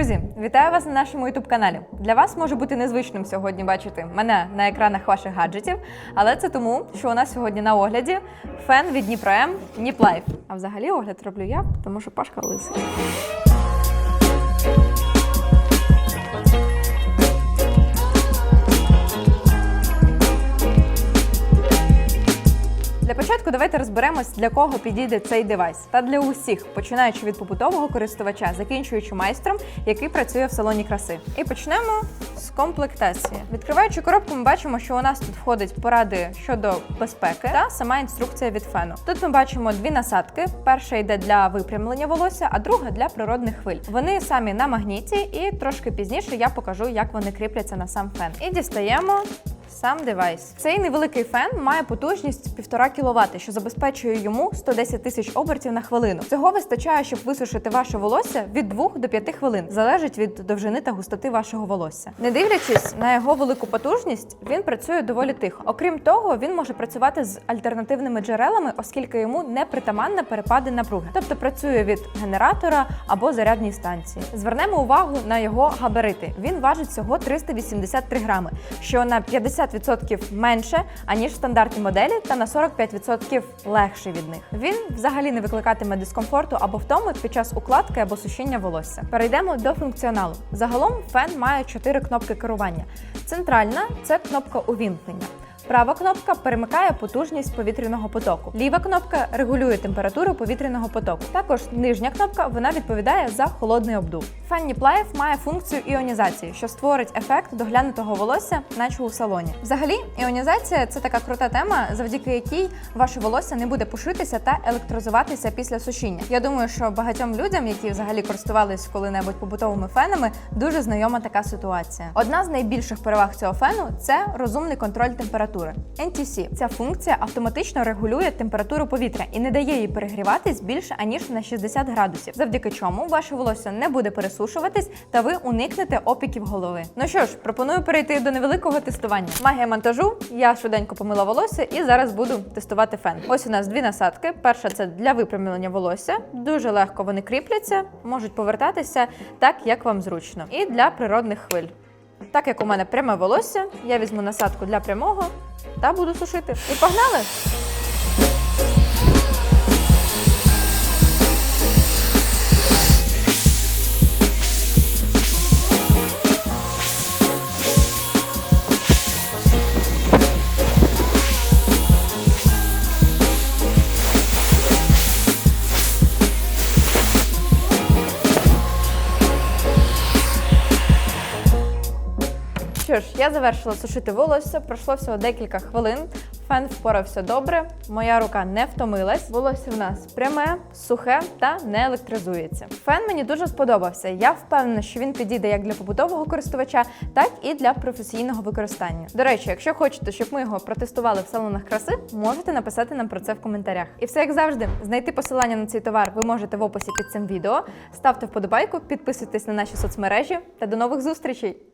Друзі, вітаю вас на нашому youtube каналі. Для вас може бути незвичним сьогодні бачити мене на екранах ваших гаджетів, але це тому, що у нас сьогодні на огляді фен від Дніпро М Ніплайф. А взагалі огляд роблю я, тому що Пашка лисий. Для початку давайте розберемось, для кого підійде цей девайс. Та для усіх, починаючи від побутового користувача, закінчуючи майстром, який працює в салоні краси. І почнемо з комплектації. Відкриваючи коробку, ми бачимо, що у нас тут входить поради щодо безпеки та сама інструкція від фену. Тут ми бачимо дві насадки: перша йде для випрямлення волосся, а друга для природних хвиль. Вони самі на магніті, і трошки пізніше я покажу, як вони кріпляться на сам фен. І дістаємо. Сам девайс. Цей невеликий фен має потужність 1,5 кВт, що забезпечує йому 110 тисяч обертів на хвилину. Цього вистачає, щоб висушити ваше волосся від 2 до 5 хвилин. Залежить від довжини та густоти вашого волосся. Не дивлячись на його велику потужність, він працює доволі тихо. Окрім того, він може працювати з альтернативними джерелами, оскільки йому не притаманна перепади напруги, тобто працює від генератора або зарядній станції. Звернемо увагу на його габарити. Він важить всього 383 грами, що на 50% менше аніж стандартні моделі, та на 45% легший від них. Він взагалі не викликатиме дискомфорту або втоми під час укладки або сушіння волосся. Перейдемо до функціоналу. Загалом фен має 4 кнопки керування. Центральна це кнопка увімкнення. Права кнопка перемикає потужність повітряного потоку. Ліва кнопка регулює температуру повітряного потоку. Також нижня кнопка вона відповідає за холодний обдув. Фен Nip Life має функцію іонізації, що створить ефект доглянутого волосся, наче у салоні. Взагалі, іонізація це така крута тема, завдяки якій ваше волосся не буде пушитися та електрозуватися після сушіння. Я думаю, що багатьом людям, які взагалі користувались коли-небудь побутовими фенами, дуже знайома така ситуація. Одна з найбільших переваг цього фену це розумний контроль температури. NTC. Ця функція автоматично регулює температуру повітря і не дає їй перегріватись більше аніж на 60 градусів, завдяки чому ваше волосся не буде пересушуватись та ви уникнете опіків голови. Ну що ж, пропоную перейти до невеликого тестування. Магія монтажу. Я швиденько помила волосся і зараз буду тестувати фен. Ось у нас дві насадки. Перша це для випрямлення волосся. Дуже легко вони кріпляться, можуть повертатися так, як вам зручно. І для природних хвиль. Так як у мене пряме волосся, я візьму насадку для прямого та буду сушити. І погнали! Що ж, я завершила сушити волосся, пройшло всього декілька хвилин. Фен впорався добре, моя рука не втомилась. Волосся в нас пряме, сухе та не електризується. Фен мені дуже сподобався. Я впевнена, що він підійде як для побутового користувача, так і для професійного використання. До речі, якщо хочете, щоб ми його протестували в салонах краси, можете написати нам про це в коментарях. І все як завжди, знайти посилання на цей товар ви можете в описі під цим відео. Ставте вподобайку, підписуйтесь на наші соцмережі та до нових зустрічей!